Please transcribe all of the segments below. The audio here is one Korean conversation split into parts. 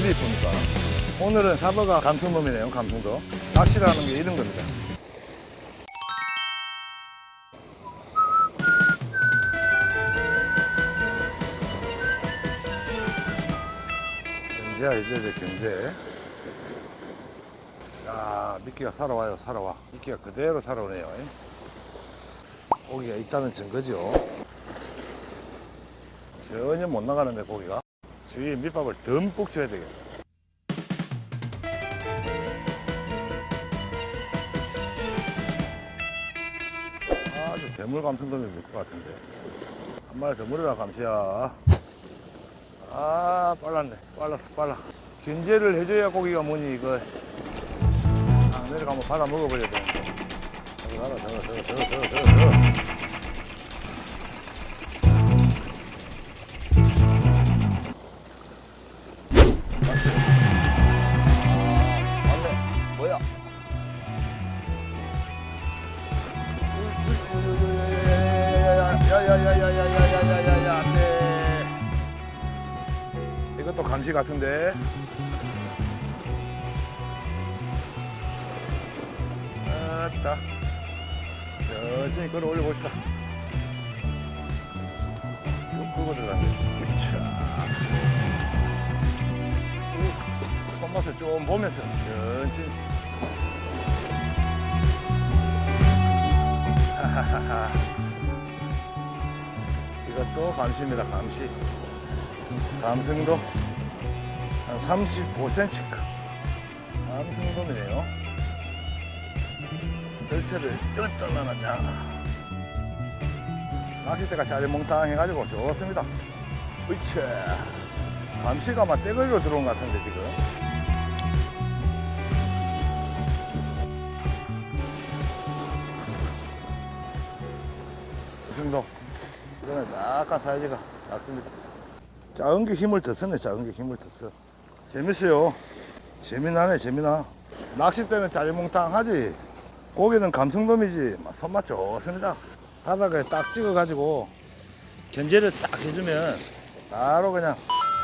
이리 이쁩니까? 오늘은 사버가 감성돔이네요, 감성돔. 낚시라는 게 이런 겁니다. 경제야, 이제 이제 경제. 야, 미끼가 살아와요, 살아와. 미끼가 그대로 살아오네요. 고기가 있다는 증거죠. 전혀 못 나가는데 고기가. 주위에 밑밥을 듬뿍 쳐야 되겠다. 아주 대물 감성돔이 밀것 같은데. 한 마리 더 물어라, 감시야. 아, 빨랐네. 빨랐어, 빨라. 견제를 해줘야 고기가 뭐니, 이거. 아, 내려가면 받아 먹어버려야 되는데. 저거, 저거, 저거, 저거, 저거. 야야야야야야야야야야야야 안돼. 이것도 감시 같은데. 아따. 천천히 끌어올려 봅시다. 그거 들어가네. 으차. 손맛을 좀 보면서 천천히. 하하하하. 이것도 감시입니다, 감시. 감성도 한 35cm. 감성돔이네요. 절체를 어디다 놨냐. 낚싯대가 짜리몽땅 해가지고 좋습니다. 으차. 감시가 막 떼걸로 들어온 것 같은데, 지금. 이거는 약간 사이즈가 작습니다. 작은 게 힘을 더 쓰네, 작은 게 힘을 더 써. 재밌어요. 재미나네, 재미나. 낚싯대는 짜리몽땅 하지. 고기는 감성돔이지. 막 손맛 좋습니다. 바닥에 딱 찍어가지고 견제를 싹 해주면 바로 그냥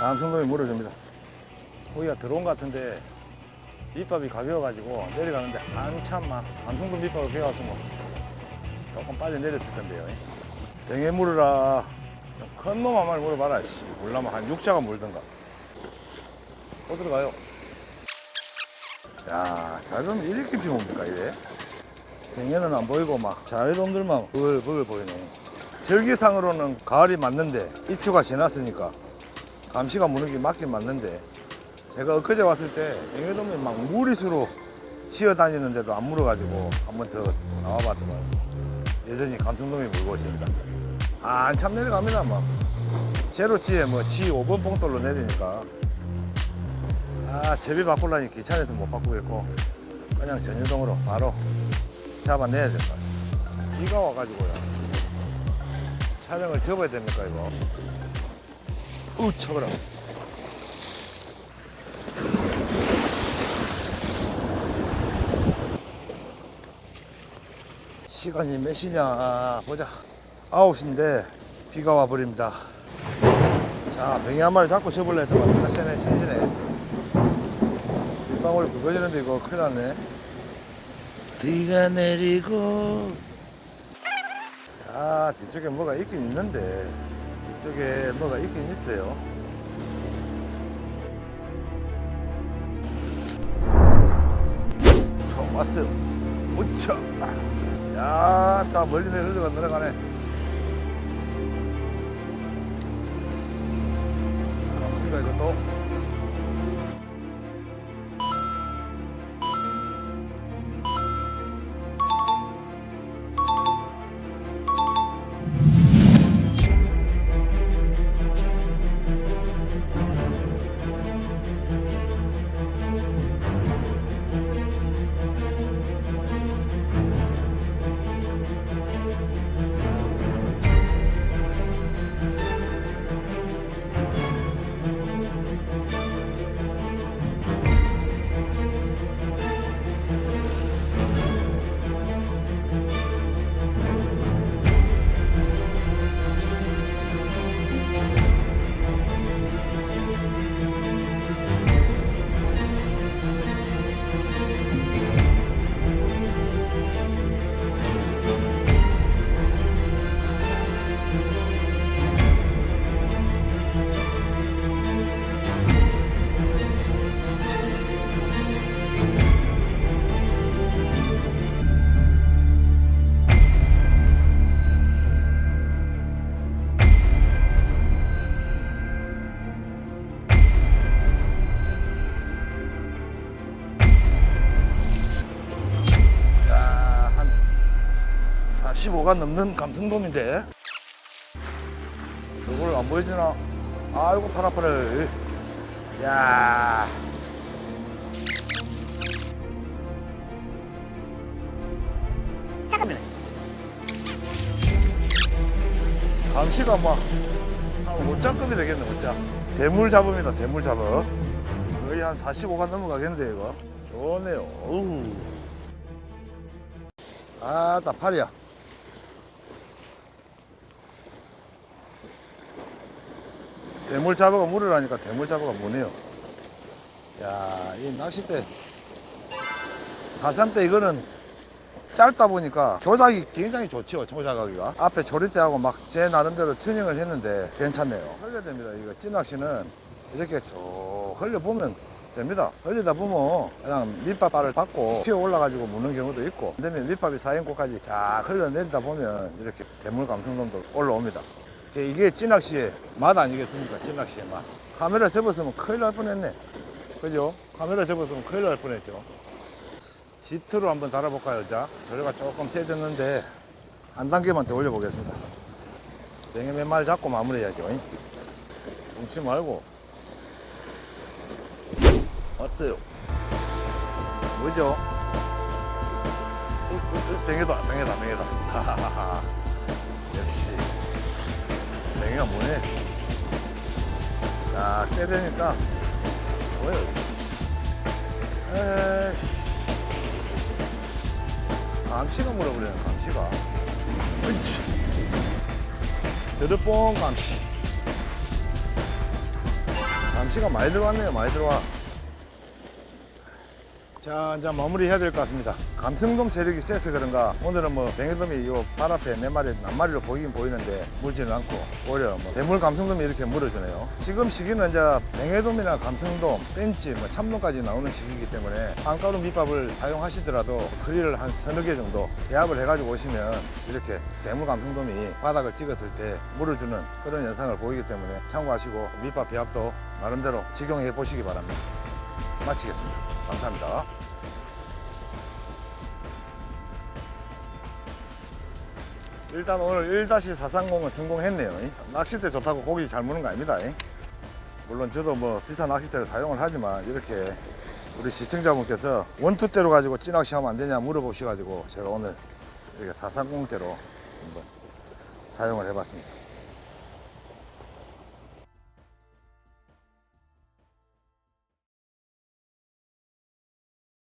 감성돔이 물어줍니다. 고기가 들어온 것 같은데 밑밥이 가벼워가지고 내려가는데 한참 막 감성돔 밑밥을 뭐 조금 빨리 내렸을 건데요. 뱅에 물으라. 큰 놈 한 마리 물어봐라. 씨. 물라면 한 육자가 물든가. 어디로 가요? 야, 자료는 이렇게 비웁니까, 이래? 뱅에는 안 보이고 막 자료놈들만 부글부글 보이네. 절기상으로는 가을이 맞는데 입추가 지났으니까 감시가 무는 게 맞긴 맞는데 제가 엊그제 왔을 때 뱅에돔이 막 무리수로 치어 다니는데도 안 물어가지고 한 번 더 나와봤지만 여전히 감성돔이 물고 있습니다. 한참 내려갑니다, 막. 제로치에 뭐 G 5번 봉돌로 내리니까. 아, 제비 바꾸려니 귀찮아서 못 바꾸겠고, 그냥 전유동으로 바로 잡아내야 될 것 같습니다. 비가 와가지고요. 촬영을 접어야 됩니까, 이거? 우, 쳐버려. 시간이 몇 시냐? 보자. 9시인데 비가 와버립니다. 자 뱅이 한 마리 잡고 접을래 했더만 비가 세네 치지네. 빗방울이 굵어지는데 이거 큰일 났네. 비가 내리고. 아 뒤쪽에 뭐가 있긴 있는데 뒤쪽에 뭐가 있긴 있어요. 저 왔어요. 무쳐 야, 다 멀리 내려가 내려가네. 그러니까 이것도. 45가 넘는 감성돔인데. 이걸 안 보여주나? 아이고 팔 아파를. 야. 잠깐만요. 감시가 뭐, 막한 5장급이 되겠네 5장 대물 잡음이다 대물 잡음 거의 한 45가 넘어가겠는데 이거. 좋네요. 어우. 아따 팔이야 대물 잡아가 물을 하니까 대물 잡아가 뭐네요. 야 이 낚싯대. 4.3대 이거는 짧다 보니까 조작이 굉장히 좋죠 조작하기가. 앞에 조립대하고 막 제 나름대로 튜닝을 했는데 괜찮네요. 흘려 됩니다. 이거 찐낚시는 이렇게 쭉 흘려 보면 됩니다. 흘리다 보면 그냥 밑밥발을 받고 피어 올라가지고 무는 경우도 있고 그 다음에 밑밥이 사인고까지 쫙 흘러내리다 보면 이렇게 대물 감성돔도 올라옵니다 이게 찐낚시의 맛 아니겠습니까 찐낚시의 맛 카메라 접었으면 큰일 날 뻔했네 그죠? 카메라 접었으면 큰일 날 뻔했죠 지트로 한번 달아볼까요, 자? 저래가 조금 세졌는데, 한 단계만 더 올려보겠습니다. 뱅에 몇 마리 잡고 마무리해야죠. 뭉치 말고. 왔어요. 뭐죠? 어, 어, 어, 뱅에다, 뱅에다, 뱅에다. 하하하하. 역시. 뱅에가 뭐네? 자, 깨 되니까, 뭐예요? 에이. 감시가 물어버리네 감시가 으이치 드르뽕 감시 감시가 많이 들어왔네요 많이 들어와 자 이제 마무리 해야 될 것 같습니다. 감성돔 세력이 세서 그런가? 오늘은 뭐 뱅에돔이 요발 앞에 네 마리 낱마리로 보이긴 보이는데 물지는 않고 오히려 뭐 대물 감성돔이 이렇게 물어주네요. 지금 시기는 이제 뱅에돔이나 감성돔 벤치 뭐 참돔까지 나오는 시기이기 때문에 빵가루 밑밥을 사용하시더라도 크리를 한 서너 개 정도 배합을 해가지고 오시면 이렇게 대물 감성돔이 바닥을 찍었을 때 물어주는 그런 현상을 보이기 때문에 참고하시고 밑밥 배합도 나름대로 직용해 보시기 바랍니다 마치겠습니다 감사합니다 일단 오늘 1-430은 성공했네요. 낚싯대 좋다고 고기 잘 무는 거 아닙니다. 물론 저도 뭐 비싼 낚싯대를 사용을 하지만 이렇게 우리 시청자분께서 원투대로 가지고 찌낚시 하면 안 되냐 물어보셔가지고 제가 오늘 이렇게 430대로 한번 사용을 해봤습니다.